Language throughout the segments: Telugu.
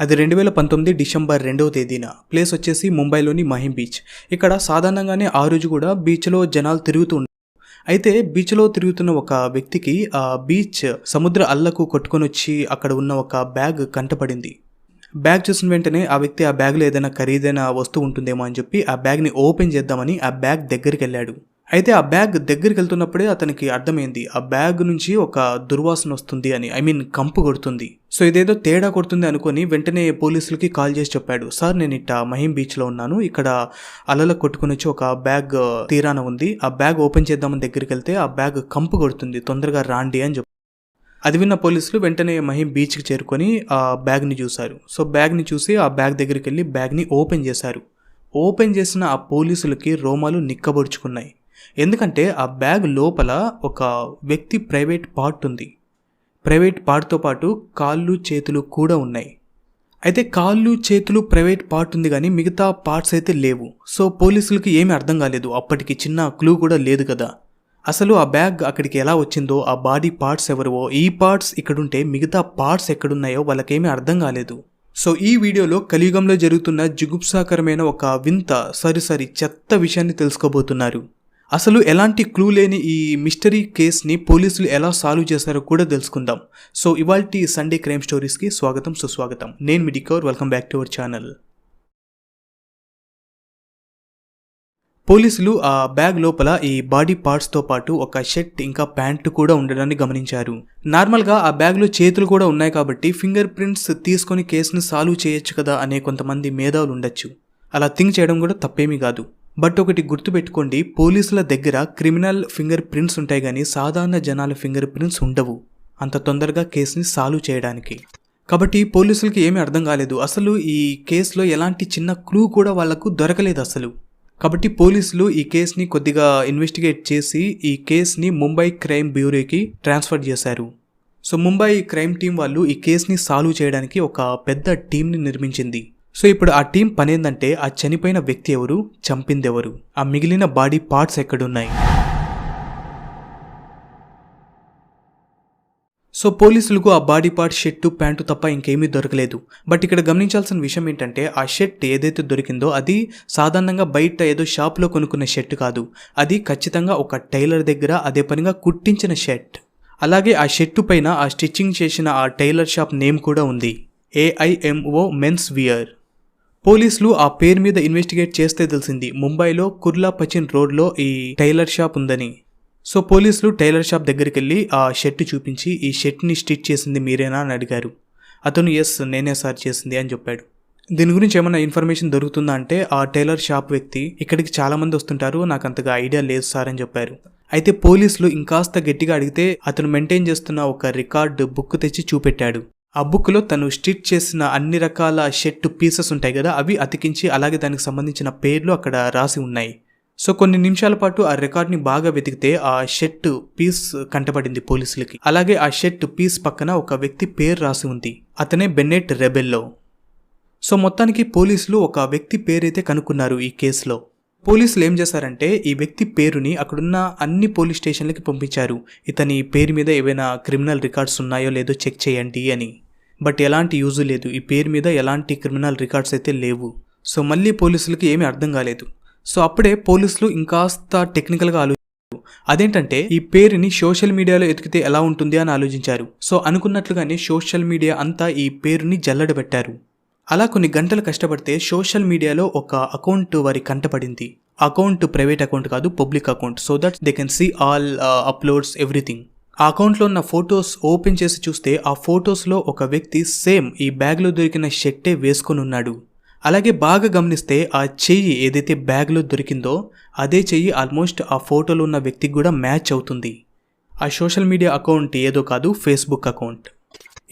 అది రెండు వేల పంతొమ్మిది డిసెంబర్ రెండవ తేదీన. ప్లేస్ వచ్చేసి ముంబైలోని మహిం బీచ్. ఇక్కడ సాధారణంగానే ఆ రోజు కూడా బీచ్లో జనాలు తిరుగుతూ అయితే బీచ్లో తిరుగుతున్న ఒక వ్యక్తికి ఆ బీచ్ సముద్ర అల్లకు కొట్టుకొని వచ్చి అక్కడ ఉన్న ఒక బ్యాగ్ కంటపడింది. బ్యాగ్ చూసిన వెంటనే ఆ వ్యక్తి ఆ బ్యాగ్లో ఏదైనా ఖరీదైన వస్తువు ఉంటుందేమో అని చెప్పి ఆ బ్యాగ్ని ఓపెన్ చేద్దామని ఆ బ్యాగ్ దగ్గరికి వెళ్ళాడు. అయితే ఆ బ్యాగ్ దగ్గరికి వెళ్తున్నప్పుడే అతనికి అర్థమైంది. ఆ బ్యాగ్ నుంచి ఒక దుర్వాసన వస్తుంది అని ఐ మీన్ కంపు కొడుతుంది. సో ఇదేదో తేడా కొడుతుంది అనుకొని వెంటనే పోలీసులకి కాల్ చేసి చెప్పాడు. సార్ నేను ఇట్ట మహిం బీచ్లో ఉన్నాను. ఇక్కడ అలల కొట్టుకుని వచ్చి ఒక బ్యాగ్ తీరాన ఉంది. ఆ బ్యాగ్ ఓపెన్ చేద్దామని దగ్గరికి వెళ్తే ఆ బ్యాగ్ కంపు కొడుతుంది. తొందరగా రాండి అని చెప్పి అది విన్న పోలీసులు వెంటనే మహిం బీచ్కి చేరుకొని ఆ బ్యాగ్ని చూశారు. సో బ్యాగ్ని చూసి ఆ బ్యాగ్ దగ్గరికి వెళ్ళి బ్యాగ్ని ఓపెన్ చేశారు. ఓపెన్ చేసిన ఆ పోలీసులకి రోమాలు నిక్కబొడుచుకున్నాయి. ఎందుకంటే ఆ బ్యాగ్ లోపల ఒక వ్యక్తి ప్రైవేట్ పార్ట్ ఉంది. ప్రైవేట్ పార్ట్తో పాటు కాళ్ళు చేతులు కూడా ఉన్నాయి. అయితే కాళ్ళు చేతులు ప్రైవేట్ పార్ట్ ఉంది కానీ మిగతా పార్ట్స్ అయితే లేవు. సో పోలీసులకి ఏమీ అర్థం కాలేదు. అప్పటికి చిన్న క్లూ కూడా లేదు కదా. అసలు ఆ బ్యాగ్ అక్కడికి ఎలా వచ్చిందో ఆ బాడీ పార్ట్స్ ఎవరివో ఈ పార్ట్స్ ఇక్కడుంటే మిగతా పార్ట్స్ ఎక్కడున్నాయో వాళ్ళకేమీ అర్థం కాలేదు. సో ఈ వీడియోలో కలియుగంలో జరుగుతున్న జిగుప్సాకరమైన ఒక వింత సరి సరి చెత్త విషయాన్ని తెలుసుకోబోతున్నారు. అసలు ఎలాంటి క్లూ లేని ఈ మిస్టరీ కేస్ని పోలీసులు ఎలా సాల్వ్ చేశారో కూడా తెలుసుకుందాం. సో ఇవాల్టి సండే క్రైమ్ స్టోరీస్కి స్వాగతం సుస్వాగతం. నేను మీ welcome back to our channel. పోలీసులు ఆ బ్యాగ్ లోపల ఈ బాడీ పార్ట్స్తో పాటు ఒక షర్ట్ ఇంకా ప్యాంటు కూడా ఉండడాన్ని గమనించారు. నార్మల్గా ఆ బ్యాగ్లో చేతులు కూడా ఉన్నాయి కాబట్టి ఫింగర్ ప్రింట్స్ తీసుకొని కేసును సాల్వ్ చేయొచ్చు కదా అనే కొంతమంది మేధావులు ఉండొచ్చు. అలా థింక్ చేయడం కూడా తప్పేమీ కాదు. బట్ ఒకటి గుర్తుపెట్టుకోండి పోలీసుల దగ్గర క్రిమినల్ ఫింగర్ ప్రింట్స్ ఉంటాయి కానీ సాధారణ జనాల ఫింగర్ ప్రింట్స్ ఉండవు. అంత తొందరగా కేసుని సాల్వ్ చేయడానికి. కాబట్టి పోలీసులకి ఏమీ అర్థం కాలేదు. అసలు ఈ కేసులో ఎలాంటి చిన్న క్లూ కూడా వాళ్ళకు దొరకలేదు అసలు. కాబట్టి పోలీసులు ఈ కేసుని కొద్దిగా ఇన్వెస్టిగేట్ చేసి ఈ కేసుని ముంబై క్రైమ్ బ్యూరోకి ట్రాన్స్ఫర్ చేశారు. సో ముంబై క్రైమ్ టీం వాళ్ళు ఈ కేసుని సాల్వ్ చేయడానికి ఒక పెద్ద టీంని నిర్మించింది. సో ఇప్పుడు ఆ టీం పని ఏంటంటే ఆ చనిపోయిన వ్యక్తి ఎవరు? చంపింది ఎవరు ఆ మిగిలిన బాడీ పార్ట్స్ ఎక్కడున్నాయి? సో పోలీసులకు ఆ బాడీ పార్ట్ షర్టు ప్యాంటు తప్ప ఇంకేమీ దొరకలేదు. బట్ ఇక్కడ గమనించాల్సిన విషయం ఏంటంటే ఆ షర్ట్ ఏదైతే దొరికిందో అది సాధారణంగా బయట ఏదో షాప్లో కొనుక్కున్న షర్ట్ కాదు. అది ఖచ్చితంగా ఒక టైలర్ దగ్గర అదే పనిగా కుట్టించిన షర్ట్. అలాగే ఆ షర్టు పైన ఆ స్టిచ్చింగ్ చేసిన ఆ టైలర్ షాప్ నేమ్ కూడా ఉంది. ఏఐఎంఓ మెన్స్ వియర్ పోలీసులు ఆ పేరు మీద ఇన్వెస్టిగేట్ చేస్తే తెలిసింది. ముంబైలో కుర్లా పచిన్ రోడ్లో ఈ టైలర్ షాప్ ఉందని. సో పోలీసులు టైలర్ షాప్ దగ్గరికి వెళ్ళి ఆ షర్ట్ చూపించి ఈ షర్ట్ని స్టిచ్ చేసింది మీరేనా అని అడిగారు. అతను ఎస్ నేనే సార్ చేసింది అని చెప్పాడు. దీని గురించి ఏమైనా ఇన్ఫర్మేషన్ దొరుకుతుందా అంటే ఆ టైలర్ షాప్ వ్యక్తి ఇక్కడికి చాలామంది వస్తుంటారు నాకు అంతగా ఐడియా లేదు సార్ అని చెప్పారు. అయితే పోలీసులు ఇంకాస్త గట్టిగా అడిగితే అతను మెయింటైన్ చేస్తున్న ఒక రికార్డు బుక్ తెచ్చి చూపెట్టాడు. ఆ బుక్లో తను స్టిచ్ చేసిన అన్ని రకాల షర్ట్ పీసెస్ ఉంటాయి కదా అవి అతికించి అలాగే దానికి సంబంధించిన పేర్లు అక్కడ రాసి ఉన్నాయి. సో కొన్ని నిమిషాల పాటు ఆ రికార్డ్ని బాగా వెతికితే ఆ షర్ట్ పీస్ కంటపడింది పోలీసులకి. అలాగే ఆ షర్ట్ పీస్ పక్కన ఒక వ్యక్తి పేరు రాసి ఉంది. అతనే బెన్నెట్ రెబెల్లో. సో మొత్తానికి పోలీసులు ఒక వ్యక్తి పేరైతే కనుక్కున్నారు ఈ కేసులో. పోలీసులు ఏం చేశారంటే ఈ వ్యక్తి పేరుని అక్కడున్న అన్ని పోలీస్ స్టేషన్లకి పంపించారు. ఇతని పేరు మీద ఏవైనా క్రిమినల్ రికార్డ్స్ ఉన్నాయో లేదో చెక్ చేయండి అని. బట్ ఎలాంటి యూజు లేదు. ఈ పేరు మీద ఎలాంటి క్రిమినల్ రికార్డ్స్ అయితే లేవు. సో మళ్ళీ పోలీసులకి ఏమీ అర్థం కాలేదు. సో అప్పుడే పోలీసులు ఇంకాస్త టెక్నికల్గా ఆలోచించారు అదేంటంటే ఈ పేరుని సోషల్ మీడియాలో ఎతికితే ఎలా ఉంటుంది అని ఆలోచించారు. సో అనుకున్నట్లుగానే సోషల్ మీడియా అంతా ఈ పేరుని జల్లడబెట్టారు అలా కొన్ని గంటలు కష్టపడితే సోషల్ మీడియాలో ఒక అకౌంట్ వారి కంటపడింది అకౌంట్ ప్రైవేట్ అకౌంట్ కాదు public account. So that they can see all uploads everything. ఆ అకౌంట్లో ఉన్న ఫొటోస్ ఓపెన్ చేసి చూస్తే ఆ ఫొటోస్లో ఒక వ్యక్తి సేమ్ ఈ బ్యాగ్లో దొరికిన షర్టే వేసుకొని ఉన్నాడు. అలాగే బాగా గమనిస్తే ఆ చెయ్యి ఏదైతే బ్యాగ్లో దొరికిందో అదే చెయ్యి ఆల్మోస్ట్ ఆ ఫోటోలో ఉన్న వ్యక్తికి కూడా మ్యాచ్ అవుతుంది. ఆ సోషల్ మీడియా అకౌంట్ ఏదో కాదు ఫేస్బుక్ అకౌంట్.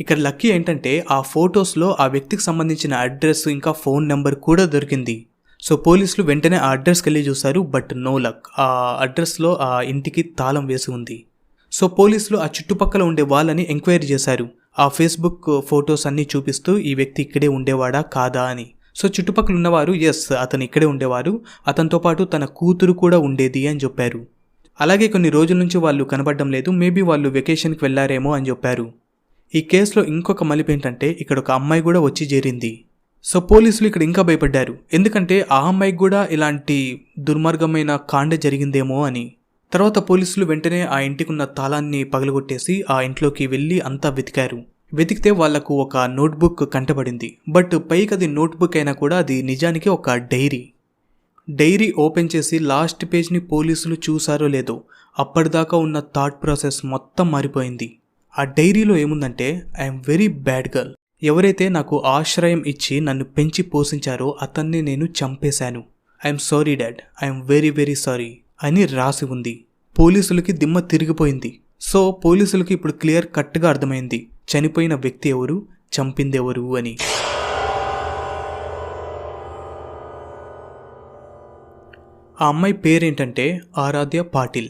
ఇక్కడ లక్కీ ఏంటంటే ఆ ఫొటోస్లో ఆ వ్యక్తికి సంబంధించిన అడ్రస్ ఇంకా ఫోన్ నెంబర్ కూడా దొరికింది. సో పోలీసులు వెంటనే ఆ అడ్రస్కి వెళ్ళి చూశారు బట్ నో లక్. ఆ అడ్రస్లో ఆ ఇంటికి తాళం వేసి ఉంది. సో పోలీసులు ఆ చుట్టుపక్కల ఉండే వాళ్ళని ఎంక్వైరీ చేశారు. ఆ ఫేస్బుక్ uh, ఫొటోస్ అన్నీ చూపిస్తూ ఈ వ్యక్తి ఇక్కడే ఉండేవాడా కాదా అని. సో చుట్టుపక్కల ఉన్నవారు ఎస్ అతను ఇక్కడే ఉండేవారు అతనితో పాటు తన కూతురు కూడా ఉండేది అని చెప్పారు. అలాగే కొన్ని రోజుల నుంచి వాళ్ళు కనబడడం లేదు మేబీ వాళ్ళు వెకేషన్కి వెళ్ళారేమో అని చెప్పారు. ఈ కేసులో ఇంకొక మలిపు ఏంటంటే ఇక్కడ ఒక అమ్మాయి కూడా వచ్చి చేరింది. సో పోలీసులు ఇక్కడ ఇంకా భయపడ్డారు. ఎందుకంటే ఆ అమ్మాయికి కూడా ఇలాంటి దుర్మార్గమైన కాండ జరిగిందేమో అని. తర్వాత పోలీసులు వెంటనే ఆ ఇంటికి ఉన్న తాళాన్ని పగలగొట్టేసి ఆ ఇంట్లోకి వెళ్ళి అంతా వెతికారు. వెతికితే వాళ్ళకు ఒక నోట్బుక్ కంటపడింది బట్ పైకి అది నోట్బుక్ అయినా కూడా అది నిజానికి ఒక డైరీ. డైరీ ఓపెన్ చేసి లాస్ట్ పేజ్ని పోలీసులు చూసారో లేదో అప్పటిదాకా ఉన్న థాట్ ప్రాసెస్ మొత్తం మారిపోయింది. ఆ డైరీలో ఏముందంటే ఐఎమ్ వెరీ బ్యాడ్ గర్ల్. ఎవరైతే నాకు ఆశ్రయం ఇచ్చి నన్ను పెంచి పోషించారో అతన్ని నేను చంపేశాను. I'm sorry dad. I'm very very sorry. అని రాసి ఉంది. పోలీసులకి దిమ్మ తిరిగిపోయింది. సో పోలీసులకి ఇప్పుడు క్లియర్ కట్గా అర్థమైంది. చనిపోయిన వ్యక్తి ఎవరు? చంపింది ఎవరు? అని. ఆ అమ్మాయి పేరేంటంటే ఆరాధ్య పాటిల్.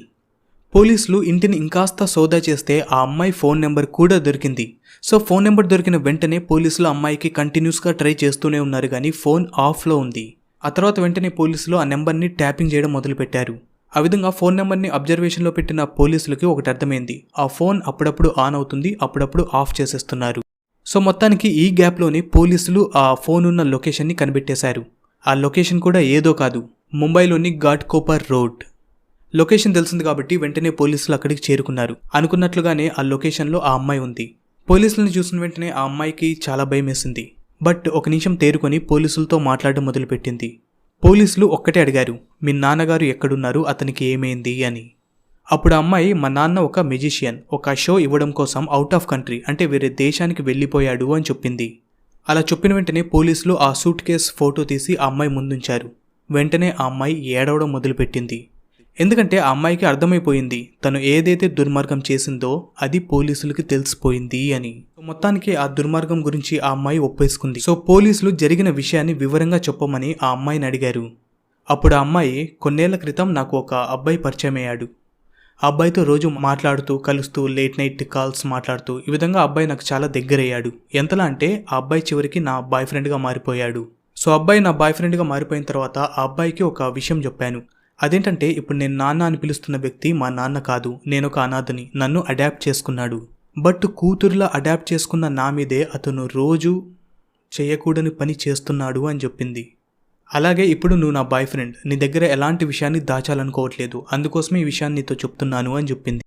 పోలీసులు ఇంటిని ఇంకాస్త సోదా చేస్తే ఆ అమ్మాయి ఫోన్ నెంబర్ కూడా దొరికింది. సో ఫోన్ నెంబర్ దొరికిన వెంటనే పోలీసులు అమ్మాయికి కంటిన్యూస్గా ట్రై చేస్తూనే ఉన్నారు కానీ ఫోన్ ఆఫ్లో ఉంది. ఆ తర్వాత వెంటనే పోలీసులు ఆ నెంబర్ని ట్యాపింగ్ చేయడం మొదలుపెట్టారు. ఆ విధంగా ఫోన్ నెంబర్ని అబ్జర్వేషన్లో పెట్టిన పోలీసులకి ఒకటి అర్థమైంది. ఆ ఫోన్ అప్పుడప్పుడు ఆన్ అవుతుంది అప్పుడప్పుడు ఆఫ్ చేసేస్తున్నారు. సో మొత్తానికి ఈ గ్యాప్లోనే పోలీసులు ఆ ఫోన్ ఉన్న లొకేషన్ని కనిపెట్టేశారు. ఆ లొకేషన్ కూడా ఏదో కాదు ముంబైలోని ఘాట్ కోపర్ రోడ్. లొకేషన్ తెలిసింది కాబట్టి వెంటనే పోలీసులు అక్కడికి చేరుకున్నారు. అనుకున్నట్లుగానే ఆ లొకేషన్లో ఆ అమ్మాయి ఉంది. పోలీసులను చూసిన వెంటనే ఆ అమ్మాయికి చాలా భయం వేసింది బట్ ఒక నిమిషం తేరుకొని పోలీసులతో మాట్లాడడం మొదలుపెట్టింది. పోలీసులు ఒక్కటే అడిగారు మీ నాన్నగారు ఎక్కడున్నారు? అతనికి ఏమైంది? అని. అప్పుడు అమ్మాయి మా నాన్న ఒక మెజిషియన్ ఒక షో ఇవ్వడం కోసం అవుట్ ఆఫ్ కంట్రీ అంటే వేరే దేశానికి వెళ్ళిపోయాడు అని చెప్పింది. అలా చెప్పిన వెంటనే పోలీసులు ఆ సూట్ కేస్ ఫోటో తీసి ఆ అమ్మాయి ముందుంచారు. వెంటనే ఆ అమ్మాయి ఏడవడం మొదలుపెట్టింది. ఎందుకంటే ఆ అమ్మాయికి అర్థమైపోయింది తను ఏదైతే దుర్మార్గం చేసిందో అది పోలీసులకి తెలిసిపోయింది అని. మొత్తానికి ఆ దుర్మార్గం గురించి ఆ అమ్మాయి ఒప్పేసుకుంది. సో పోలీసులు జరిగిన విషయాన్ని వివరంగా చెప్పమని ఆ అమ్మాయిని అడిగారు. అప్పుడు ఆ అమ్మాయి కొన్నేళ్ళ క్రితం నాకు ఒక అబ్బాయి పరిచయం అయ్యాడు ఆ అబ్బాయితో రోజు మాట్లాడుతూ కలుస్తూ లేట్ నైట్ కాల్స్ మాట్లాడుతూ ఈ విధంగా అబ్బాయి నాకు చాలా దగ్గరయ్యాడు. ఎంతలా అంటే ఆ అబ్బాయి చివరికి నా బాయ్ ఫ్రెండ్గా మారిపోయాడు. సో అబ్బాయి నా బాయ్ ఫ్రెండ్గా మారిపోయిన తర్వాత ఆ అబ్బాయికి ఒక విషయం చెప్పాను. అదేంటంటే ఇప్పుడు నేను నాన్న అని పిలుస్తున్న వ్యక్తి మా నాన్న కాదు నేను ఒక అనాథని నన్ను అడాప్ట్ చేసుకున్నాడు. బట్ కూతురులా అడాప్ట్ చేసుకున్న నా మీదే అతను రోజు చేయకూడని పని చేస్తున్నాడు అని చెప్పింది. అలాగే ఇప్పుడు నువ్వు నా బాయ్ ఫ్రెండ్ నీ దగ్గర ఎలాంటి విషయాన్ని దాచాలనుకోవట్లేదు అందుకోసమే ఈ విషయాన్ని నీతో చెప్తున్నాను అని చెప్పింది.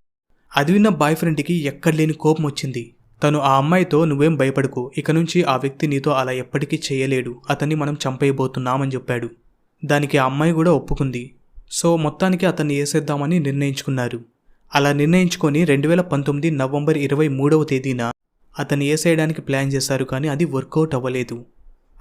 అది విన్న బాయ్ ఫ్రెండ్కి ఎక్కడ లేని కోపం వచ్చింది. తను ఆ అమ్మాయితో నువ్వేం భయపడకు ఇక నుంచి ఆ వ్యక్తి నీతో అలా ఎప్పటికీ చేయలేడు అతన్ని మనం చంపేయబోతున్నామని చెప్పాడు. దానికి ఆ అమ్మాయి కూడా ఒప్పుకుంది. సో మొత్తానికి అతన్ని వేసేద్దామని నిర్ణయించుకున్నారు. అలా నిర్ణయించుకొని రెండు వేల పంతొమ్మిది నవంబర్ ఇరవై మూడవ తేదీన అతన్ని వేసేయడానికి ప్లాన్ చేశారు కానీ అది వర్కౌట్ అవ్వలేదు.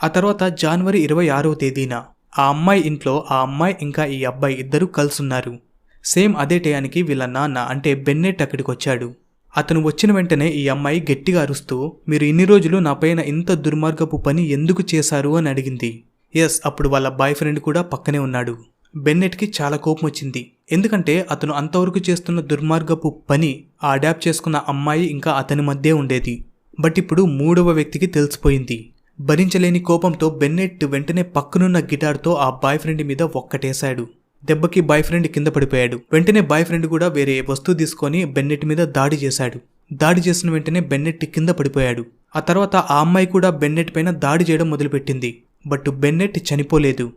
ఆ తర్వాత జనవరి ఇరవై ఆరవ తేదీన ఆ అమ్మాయి ఇంట్లో ఆ అమ్మాయి ఇంకా ఈ అబ్బాయి ఇద్దరూ కలుసున్నారు. సేమ్ అదే టయానికి వీళ్ళ నాన్న అంటే బెన్నెట్ అక్కడికి వచ్చాడు అతను వచ్చిన వెంటనే ఈ అమ్మాయి గట్టిగా అరుస్తూ మీరు ఇన్ని రోజులు నాపైన ఇంత దుర్మార్గపు పని ఎందుకు చేశారు? అని అడిగింది. ఎస్ అప్పుడు వాళ్ళ బాయ్ ఫ్రెండ్ కూడా పక్కనే ఉన్నాడు. బెన్నెట్కి చాలా కోపం వచ్చింది. ఎందుకంటే అతను అంతవరకు చేస్తున్న దుర్మార్గపు పని ఆ అడాప్ట్ చేసుకున్న అమ్మాయి ఇంకా అతని మధ్య ఉండేది. బట్ ఇప్పుడు మూడవ వ్యక్తికి తెలిసిపోయింది. భరించలేని కోపంతో బెన్నెట్ వెంటనే పక్కనున్న గిటార్తో ఆ బాయ్ ఫ్రెండ్ మీద ఒక్కటేశాడు. దెబ్బకి బాయ్ ఫ్రెండ్ కింద పడిపోయాడు. వెంటనే బాయ్ ఫ్రెండ్ కూడా వేరే వస్తువు తీసుకొని బెన్నెట్ మీద దాడి చేశాడు. దాడి చేసిన వెంటనే బెన్నెట్ కింద పడిపోయాడు. ఆ తర్వాత ఆ అమ్మాయి కూడా బెన్నెట్ పైన దాడి చేయడం మొదలుపెట్టింది. బట్ బెన్నెట్ చనిపోలేదు.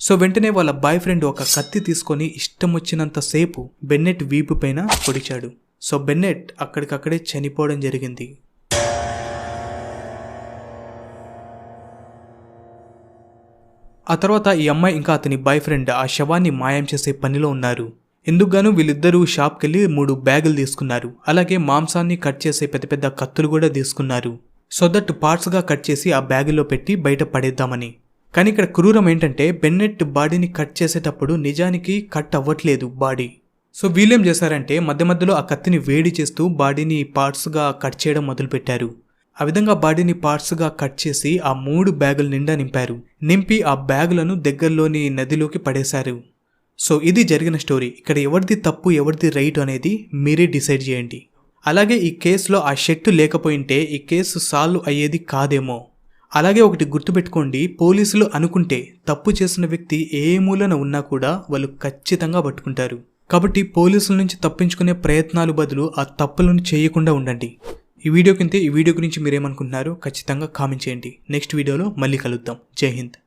సో వెంటనే వాళ్ళ బాయ్ ఫ్రెండ్ ఒక కత్తి తీసుకొని ఇష్టం వచ్చినంత సేపు బెన్నెట్ వీపు పైన పొడిచాడు. సో బెన్నెట్ అక్కడికక్కడే చనిపోవడం జరిగింది. ఆ తర్వాత ఈ అమ్మాయి ఇంకా అతని బాయ్ ఫ్రెండ్ ఆ శవాన్ని మాయం చేసే పనిలో ఉన్నారు. ఎందుకుగాను వీళ్ళిద్దరూ షాప్కి వెళ్ళి మూడు బ్యాగులు తీసుకున్నారు. అలాగే మాంసాన్ని కట్ చేసే పెద్ద పెద్ద కత్తులు కూడా తీసుకున్నారు. సో దట్ పార్ట్స్గా కట్ చేసి ఆ బ్యాగులో పెట్టి బయట పడేద్దామని. కానీ ఇక్కడ క్రూరం ఏంటంటే బెన్నెట్ బాడీని కట్ చేసేటప్పుడు నిజానికి కట్ అవ్వట్లేదు బాడీ. సో వీళ్ళేం చేశారంటే మధ్య మధ్యలో ఆ కత్తిని వేడి చేస్తూ బాడీని పార్ట్స్గా కట్ చేయడం మొదలుపెట్టారు. ఆ విధంగా బాడీని పార్ట్స్గా కట్ చేసి ఆ మూడు బ్యాగుల నిండా నింపారు. నింపి ఆ బ్యాగులను దగ్గరలోని నదిలోకి పడేశారు. సో ఇది జరిగిన స్టోరీ. ఇక్కడ ఎవరిది తప్పు ఎవరిది రైట్ అనేది మీరే డిసైడ్ చేయండి. అలాగే ఈ కేసులో ఆ షెట్టు లేకపోయింటే ఈ కేసు సాల్వ్ అయ్యేది కాదేమో. అలాగే ఒకటి గుర్తుపెట్టుకోండి పోలీసులు అనుకుంటే తప్పు చేసిన వ్యక్తి ఏ మూలన ఉన్నా కూడా వాళ్ళు ఖచ్చితంగా పట్టుకుంటారు. కాబట్టి పోలీసుల నుంచి తప్పించుకునే ప్రయత్నాలు బదులు ఆ తప్పులను చేయకుండా ఉండండి. ఈ వీడియో కింద ఈ వీడియో గురించి మీరేమనుకుంటున్నారో ఖచ్చితంగా కామెంట్ చేయండి. నెక్స్ట్ వీడియోలో మళ్ళీ కలుద్దాం. జై హింద్.